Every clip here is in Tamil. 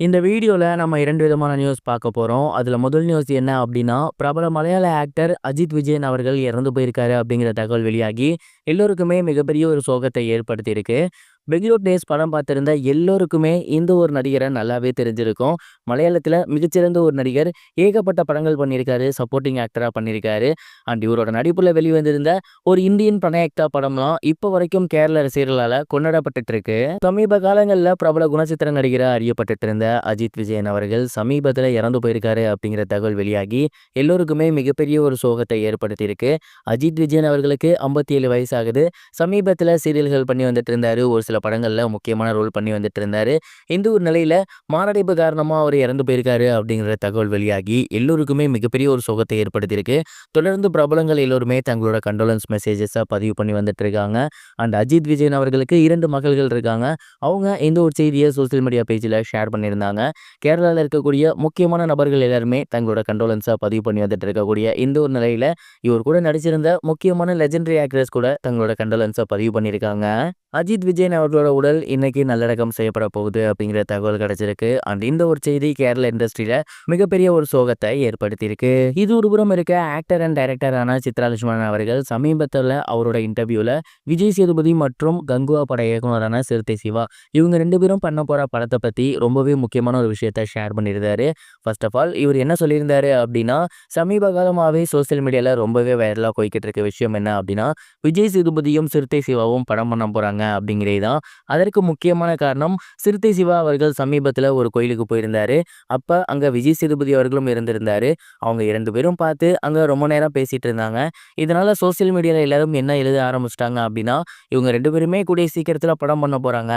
இந்த வீடியோவில் நம்ம இரண்டு விதமான நியூஸ் பார்க்க போகிறோம் அதில் முதல் நியூஸ் என்ன அப்படின்னா பிரபல மலையாள ஆக்டர் அஜித் விஜயன் அவர்கள் இறந்து போயிருக்காரு அப்படிங்கிற தகவல் வெளியாகி எல்லோருக்குமே மிகப்பெரிய ஒரு சோகத்தை ஏற்படுத்தியிருக்கு. பெங்களூர் டேஸ் படம் பார்த்திருந்த எல்லோருக்குமே இந்த ஒரு நடிகரை நல்லாவே தெரிஞ்சிருக்கும். மலையாளத்தில் மிகச்சிறந்த ஒரு நடிகர் ஏகப்பட்ட படங்கள் பண்ணியிருக்காரு சப்போர்ட்டிங் ஆக்டராக பண்ணியிருக்காரு. அண்ட் இவரோட நடிப்பில் வெளிவந்திருந்த ஒரு இந்தியன் பிரணயக்தா படம்லாம் இப்போ வரைக்கும் கேரள ரசிகர்களால் கொண்டாடப்பட்டுருக்கு இருக்கு சமீப காலங்களில் பிரபல குணச்சித்திர நடிகராக அறியப்பட்டுட்டு இருந்த அஜித் விஜயன் அவர்கள் சமீபத்தில் இறந்து போயிருக்காரு அப்படிங்கிற தகவல் வெளியாகி எல்லோருக்குமே மிகப்பெரிய ஒரு சோகத்தை ஏற்படுத்தியிருக்கு. அஜித் விஜயன் அவர்களுக்கு ஐம்பத்தி ஏழு வயசாகுது. சமீபத்தில் சீரியல்கள் பண்ணி வந்துட்டு இருந்தாரு ஒரு சில படங்களில் முக்கியமான ரோல் பண்ணி வந்துட்டு இருந்தார் இந்த ஒரு நிலையில் மாரடைப்பு காரணமாக அவர் இறந்து போயிருக்காரு அப்படிங்கிற தகவல் வெளியாகி எல்லோருக்குமே மிகப்பெரிய ஒரு சோகத்தை ஏற்படுத்தியிருக்கு. தொடர்ந்து பிரபலங்கள் எல்லோருமே தங்களோட கண்டோலன்ஸ் மெசேஜஸாக பதிவு பண்ணி வந்துட்டு இருக்காங்க அண்ட் அஜித் விஜயன் அவர்களுக்கு இரண்டு மகள்கள் இருக்காங்க. அவங்க இந்த ஒரு செய்தியை சோசியல் மீடியா பேஜில் ஷேர் பண்ணியிருந்தாங்க. கேரளாவில் இருக்கக்கூடிய முக்கியமான நபர்கள் எல்லாருமே தங்களோட கண்டோலன்ஸாக பதிவு பண்ணி வந்துட்டு இருக்கக்கூடிய இந்த ஒரு நிலையில் இவர் கூட நடிச்சிருந்த முக்கியமான லெஜெண்டரி ஆக்ட்ரஸ் கூட தங்களோட கண்டோலன்ஸை பதிவு பண்ணியிருக்காங்க. அஜித் விஜயன் அவர்களோட உடல் இன்னைக்கு நல்லடக்கம் செய்யப்பட போகுது அப்படிங்கிற தகவல் கிடைச்சிருக்கு. அண்ட் இந்த ஒரு செய்தி கேரள இண்டஸ்ட்ரியில மிகப்பெரிய ஒரு சோகத்தை ஏற்படுத்தியிருக்கு. இது ஒருபுறம் இருக்க ஆக்டர் அண்ட் டைரக்டரான சித்ரா லட்சுமணன் அவர்கள் சமீபத்தில் அவரோட இன்டர்வியூல விஜய் சேதுபதி மற்றும் கங்குவா பட இயக்குனரான சிறுத்தை சிவா இவங்க ரெண்டு பேரும் பண்ண போற படத்தை பத்தி ரொம்பவே முக்கியமான ஒரு விஷயத்த ஷேர் பண்ணியிருந்தாரு. ஃபர்ஸ்ட் ஆஃப் ஆல் இவர் என்ன சொல்லியிருந்தாரு அப்படின்னா சமீப காலமாகவே சோசியல் மீடியாவில் ரொம்பவே வைரலாக போய்கிட்டு இருக்க விஷயம் என்ன அப்படின்னா விஜய் சேதுபதியும் சிறுத்தை சிவாவும் படம் பண்ண போகிறாங்க அப்படிங்கிறது தான் அதற்கு முக்கியமான காரணம் சிறுத்தை சிவா அவர்கள் சமீபத்தில் ஒரு கோயிலுக்கு போயிருந்தார். அப்போ அங்கே விஜய் சேதுபதி அவர்களும் இருந்திருந்தார். அவங்க இரண்டு பேரும் பார்த்து அங்கே ரொம்ப நேரம் பேசிகிட்டு இருந்தாங்க. இதனால் சோசியல் மீடியாவில் எல்லாரும் என்ன எழுத ஆரம்பிச்சிட்டாங்க அப்படின்னா இவங்க ரெண்டு பேருமே கூடிய சீக்கிரத்தில் படம் பண்ண போகிறாங்க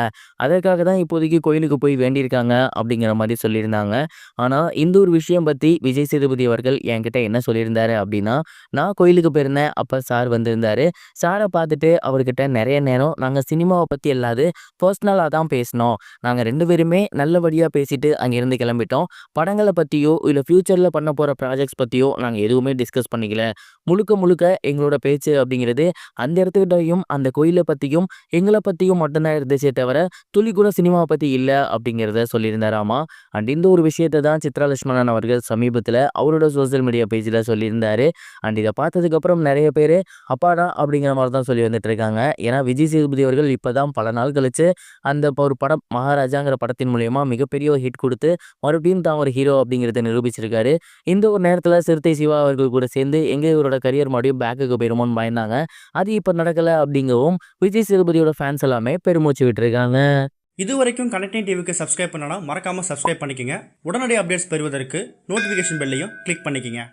அதற்காக தான் இப்போதைக்கு கோயிலுக்கு போய் வேண்டியிருக்காங்க அப்படிங்கிற மாதிரி சொல்லியிருந்தாங்க. ஆனால் இந்த ஒரு விஷயம் பற்றி விஜய் சேதுபதி அவர்கள் என்கிட்ட என்ன சொல்லியிருந்தாரு அப்படின்னா நான் கோயிலுக்கு போயிருந்தேன். அப்போ சார் வந்திருந்தாரு. சாரை பார்த்துட்டு அவர்கிட்ட நிறைய நேரம் நாங்கள் சினிமாவை பற்றி இல்லாது பர்சனலாக தான் பேசினோம். நாங்கள் ரெண்டு பேருமே நல்லபடியாக பேசிட்டு அங்கேருந்து கிளம்பிட்டோம். படங்களை பற்றியோ இல்லை ஃப்யூச்சரில் பண்ண போகிற ப்ராஜெக்ட்ஸ் பற்றியோ நாங்கள் எதுவுமே டிஸ்கஸ் பண்ணிக்கல. முழுக்க முழுக்க எங்களோட பேச்சு அப்படிங்கிறது அந்த இடத்துக்கிட்டையும் அந்த கோயிலை பற்றியும் எங்களை பற்றியும் மட்டும்தான் இருந்துச்சே தவிர துளி கூட சினிமாவை பற்றி இல்லை அப்படிங்கிறத சொல்லியிருந்தாராமா அண்ட் இந்த ஒரு விஷயத்தை தான் சித்ரா லட்சுமணன் அவர்கள் சமீபத்தில் அவரோட சோசியல் மீடியா பேஜில் சொல்லியிருந்தாரு. அண்ட் இதை பார்த்ததுக்கப்புறம் நிறைய பேர் அப்பாடா அப்படிங்கிற மாதிரி தான் சொல்லி வந்துட்டு இருக்காங்க. ஏன்னா விஜய் சேதுபதி அவர்கள் இப்போ தான் பல நாள் கழிச்சு அந்த ஒரு படம் மகாராஜாங்கிற படத்தின் மூலயமா மிகப்பெரிய ஒரு ஹிட் கொடுத்து மறுபடியும் தான் ஒரு ஹீரோ அப்படிங்கிறத நிரூபிச்சிருக்காரு. இந்த ஒரு நேரத்தில் சிறுத்தை சிவா அவர்கள் கூட சேர்ந்து எங்கே இவரோட கரியர் மறுபடியும் பேக்குக்கு போயிருமோன்னு பயந்தாங்க. அது இப்போ நடக்கலை அப்படிங்கவும் விஜய் சேதுபதியோட ஃபேன்ஸ் எல்லாமே பெருமூச்சு விட்டுருக்காங்க. இது வரைக்கும் கனெக்டிங் டிவிக்கு சப்ஸ்கிரைப் பண்ணனா மறக்காமல் சப்ஸ்கிரைப் பண்ணிக்கங்க. உடனடி அப்டேட்ஸ் பெறுவதற்கு நோட்டிஃபிகேஷன் பெல்லையும் கிளிக் பண்ணிக்கோங்க.